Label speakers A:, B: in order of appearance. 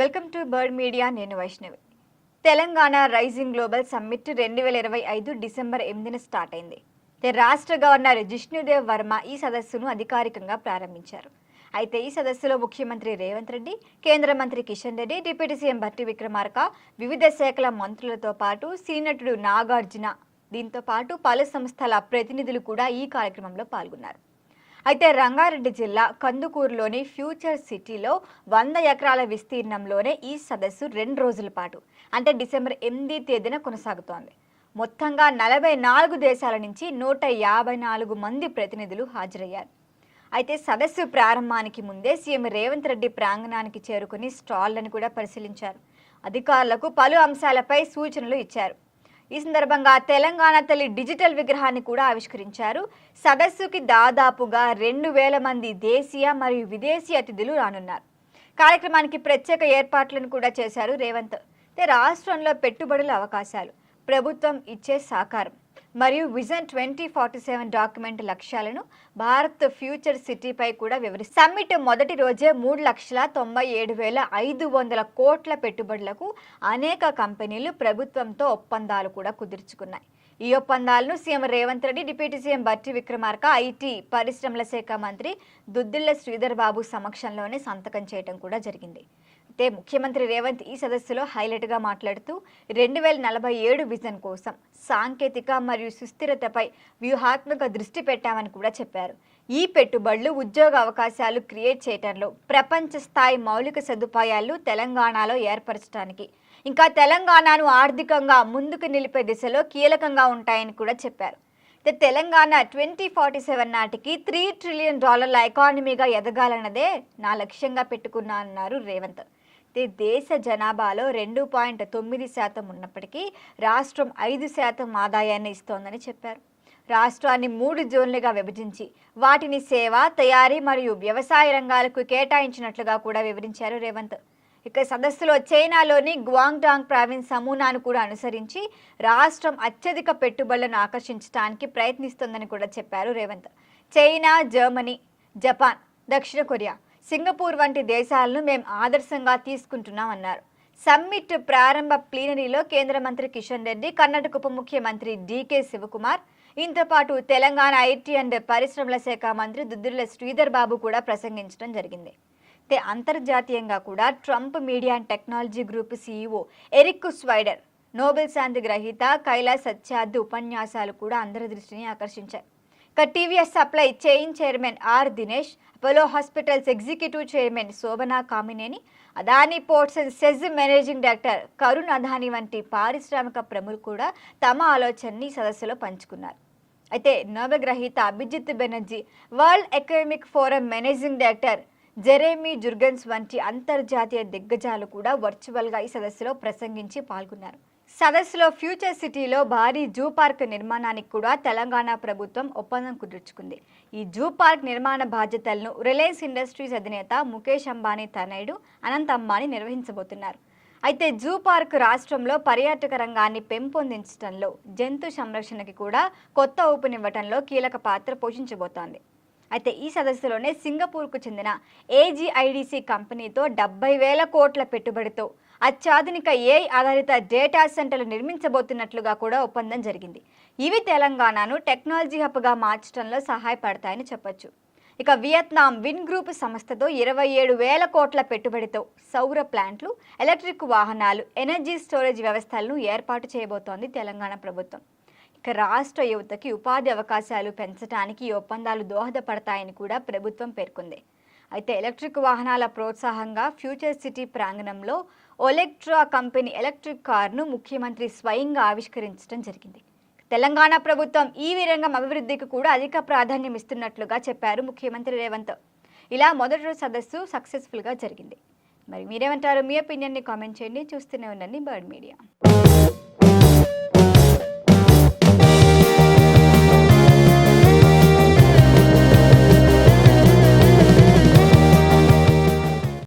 A: Welcome to bird media నేను Vaishnavi. Telangana rising global summit రెండు వేల ఇరవై ఐదు డిసెంబర్ ఎనిమిదిన స్టార్ట్ అయింది. రాష్ట్ర గవర్నర్ జిష్ణుదేవ్ వర్మ ఈ సదస్సును అధికారికంగా ప్రారంభించారు. అయితే ఈ సదస్సులో ముఖ్యమంత్రి రేవంత్ రెడ్డి కేంద్ర మంత్రి కిషన్ రెడ్డి డిప్యూటీ సీఎం భట్టి విక్రమార్క వివిధ శాఖల మంత్రులతో పాటు సీనటుడు నాగార్జున. దీంతో పాటు పలు సంస్థల ప్రతినిధులు కూడా ఈ కార్యక్రమంలో పాల్గొన్నారు. అయితే రంగారెడ్డి జిల్లా కందుకూరులోని ఫ్యూచర్ సిటీలో వంద ఎకరాల విస్తీర్ణంలోనే ఈ సదస్సు రెండు రోజుల పాటు అంటే డిసెంబర్ ఎనిమిది తేదీన కొనసాగుతోంది. మొత్తంగా నలభై నాలుగు దేశాల నుంచి నూట యాభై నాలుగు మంది ప్రతినిధులు హాజరయ్యారు. అయితే సదస్సు ప్రారంభానికి ముందే సీఎం రేవంత్ రెడ్డి ప్రాంగణానికి చేరుకుని స్టాళ్ళను కూడా పరిశీలించారు. అధికారులకు పలు అంశాలపై సూచనలు ఇచ్చారు. ఈ సందర్భంగా తెలంగాణ తల్లి డిజిటల్ విగ్రహాన్ని కూడా ఆవిష్కరించారు. సదస్సుకి దాదాపుగా రెండు వేల మంది దేశీయ మరియు విదేశీ అతిథులు రానున్నారు. కార్యక్రమానికి ప్రత్యేక ఏర్పాట్లను కూడా చేశారు రేవంత్. రాష్ట్రంలో పెట్టుబడుల అవకాశాలు ప్రభుత్వం ఇచ్చే సహకారం మరియు vision twenty forty seven document లక్ష్యాలను భారత్ ఫ్యూచర్ సిటీపై కూడా వివరిస్తారు సమ్మిట్ మొదటి రోజే మూడు లక్షల తొంభై ఏడు వేల ఐదు వందల కోట్ల పెట్టుబడులకు అనేక కంపెనీలు ప్రభుత్వంతో ఒప్పందాలు కూడా కుదుర్చుకున్నాయి. ఈ ఒప్పందాలను CM Revanth Reddy deputy CM Bhatti Vikramarka IT పరిశ్రమల శాఖ మంత్రి దుద్దిళ్ళ శ్రీధర్ బాబు సమక్షంలోనే సంతకం చేయడం కూడా జరిగింది. అయితే ముఖ్యమంత్రి రేవంత్ ఈ సదస్సులో హైలైట్గా మాట్లాడుతూ రెండు వేల నలభై ఏడు విజన్ కోసం సాంకేతిక మరియు సుస్థిరతపై వ్యూహాత్మక దృష్టి పెట్టామని కూడా చెప్పారు. ఈ పెట్టుబడులు ఉద్యోగ అవకాశాలు క్రియేట్ చేయటంలో ప్రపంచ స్థాయి మౌలిక సదుపాయాలు తెలంగాణలో ఏర్పరచడానికి ఇంకా తెలంగాణను ఆర్థికంగా ముందుకు నిలిపే దిశలో కీలకంగా ఉంటాయని కూడా చెప్పారు. తెలంగాణ ట్వంటీ ఫార్టీ సెవెన్ నాటికి త్రీ ట్రిలియన్ డాలర్ల ఎకానమీగా ఎదగాలన్నదే నా లక్ష్యంగా పెట్టుకున్నా అన్నారు రేవంత్. అయితే దేశ జనాభాలో రెండు పాయింట్ తొమ్మిది శాతం ఉన్నప్పటికీ రాష్ట్రం ఐదు శాతం ఆదాయాన్ని ఇస్తోందని చెప్పారు. రాష్ట్రాన్ని మూడు జోన్లుగా విభజించి వాటిని సేవ తయారీ మరియు వ్యవసాయ రంగాలకు కేటాయించినట్లుగా కూడా వివరించారు రేవంత్. ఇక సదస్సులో చైనాలోని గ్వాంగ్టాంగ్ ప్రావిన్స్ సమూనాను కూడా అనుసరించి రాష్ట్రం అత్యధిక పెట్టుబడులను ఆకర్షించడానికి ప్రయత్నిస్తోందని కూడా చెప్పారు రేవంత్. చైనా జర్మనీ జపాన్ దక్షిణ కొరియా సింగపూర్ వంటి దేశాలను మేము ఆదర్శంగా తీసుకుంటున్నామన్నారు. సమ్మిట్ ప్రారంభ ప్లీనరీలో కేంద్ర మంత్రి కిషన్ రెడ్డి కర్ణాటక ఉప ముఖ్యమంత్రి డీకే శివకుమార్ ఇంతో పాటు తెలంగాణ ఐటీ అండ్ పరిశ్రమల శాఖ మంత్రి దుద్దుల శ్రీధర్ బాబు కూడా ప్రసంగించడం జరిగింది. అయితే అంతర్జాతీయంగా కూడా Trump Media and Technology Group CEO Eric Swider Nobel శాంతి గ్రహీత కైలాస్ సత్యార్థి ఉపన్యాసాలు కూడా అందరి దృష్టిని ఆకర్షించాయి. TVS supply chain chairman R Dinesh Apollo Hospitals executive chairman Shobana Kamineni Adani Ports and SEZ managing director Karan Adani వంటి పారిశ్రామిక ప్రముఖులు కూడా తమ ఆలోచనని సదస్సులో పంచుకున్నారు. అయితే నోబెల్ గ్రహీత Abhijit Banerjee World Economic Forum managing director Jeremy Jurgens వంటి అంతర్జాతీయ దిగ్గజాలు కూడా వర్చువల్గా ఈ సదస్సులో ప్రసంగించి పాల్గొన్నారు. సదస్సులో ఫ్యూచర్ సిటీలో భారీ జూ పార్క్ నిర్మాణానికి కూడా తెలంగాణ ప్రభుత్వం ఒప్పందం కుదుర్చుకుంది. ఈ జూ పార్క్ నిర్మాణ బాధ్యతలను రిలయన్స్ ఇండస్ట్రీస్ అధినేత ముఖేష్ అంబానీ తనయుడు అనంత్ అంబానీ నిర్వహించబోతున్నారు. అయితే జూ పార్క్ రాష్ట్రంలో పర్యాటక రంగాన్ని పెంపొందించడంలో జంతు సంరక్షణకి కూడా కొత్త ఊపునివ్వటంలో కీలక పాత్ర పోషించబోతోంది. అయితే ఈ సదస్సులోనే సింగపూర్కు చెందిన ఏజీఐడిసి కంపెనీతో డెబ్బై వేల కోట్ల పెట్టుబడితో అత్యాధునిక ఏఐ ఆధారిత డేటా సెంటర్లు నిర్మించబోతున్నట్లుగా కూడా ఒప్పందం జరిగింది. ఇవి తెలంగాణను టెక్నాలజీ హబ్గా మార్చడంలో సహాయపడతాయని చెప్పొచ్చు. ఇక వియత్నాం విన్ గ్రూప్ సంస్థతో ఇరవై ఏడు వేల కోట్ల పెట్టుబడితో సౌర ప్లాంట్లు ఎలక్ట్రిక్ వాహనాలు ఎనర్జీ స్టోరేజ్ వ్యవస్థలను ఏర్పాటు చేయబోతోంది తెలంగాణ ప్రభుత్వం. ఇక రాష్ట్ర యువతకి ఉపాధి అవకాశాలు పెంచడానికి ఈ ఒప్పందాలు దోహదపడతాయని కూడా ప్రభుత్వం పేర్కొంది. అయితే ఎలక్ట్రిక్ వాహనాల ప్రోత్సాహంగా ఫ్యూచర్ సిటీ ప్రాంగణంలో ఒలెక్ట్రా కంపెనీ ఎలక్ట్రిక్ కార్ను ముఖ్యమంత్రి స్వయంగా ఆవిష్కరించడం జరిగింది. తెలంగాణ ప్రభుత్వం ఈ రంగం అభివృద్ధికి కూడా అధిక ప్రాధాన్యం ఇస్తున్నట్లుగా చెప్పారు ముఖ్యమంత్రి రేవంత్. ఇలా మొదటి రోజు సదస్సు సక్సెస్ఫుల్గా జరిగింది. మరి మీరేమంటారు? మీ ఒపీనియన్ని కామెంట్ చేయండి. చూస్తూనే ఉండండి బర్డ్ మీడియా.